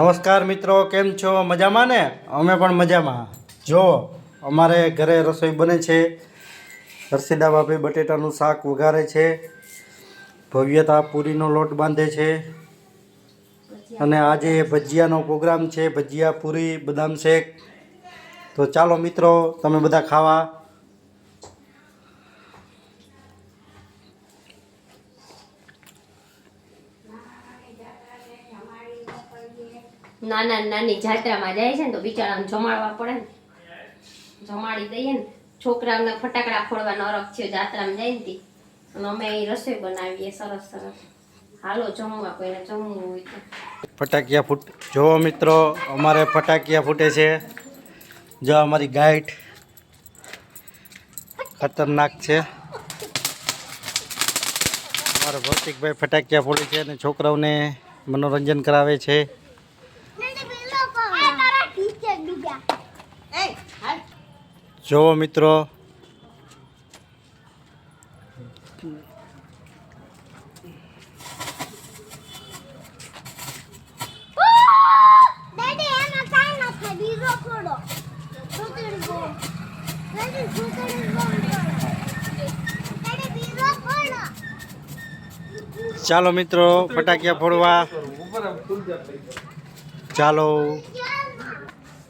નમસ્કાર મિત્રો, કેમ છો? મજામાં ને? અમે પણ મજામાં. જો, અમારે ઘરે રસોઈ બને છે. હર્ષિદા બાપે બટેટાનું શાક વઘારે છે. ભવ્યતા પૂરીનો લોટ બાંધે છે. અને આજે ભજીયાનો પ્રોગ્રામ છે. ભજીયા પૂરી, બદામ શેક. તો ચાલો મિત્રો, તમે બધા ખાવા. નાના નાની જાત્રામાં જાય છે ને તો બિચારાને જમાડવા પડે ને. જમાડી દઈએ ને. છોકરાઓને ફટાકડા ફોડવાનો અરખ છે જાત્રામાં જાય ને અને અમે અહીં રસોઈ બનાવીએ સરસ સરસ. હાલો જમવા કોઈને જમવું હોય તો. ફટાકિયા ફૂટ જો મિત્રો, અમારે ફટાકિયા ફૂટે છે. જો અમારી ગાઈડ ખતરનાક છે. અમારા ભૌતિકભાઈ ફટાકિયા ફોડે છે અને છોકરાઓને મનોરંજન કરાવે છે. જોવો મિત્રો. ચાલો મિત્રો ફટાકિયા ફોડવા. ચાલો.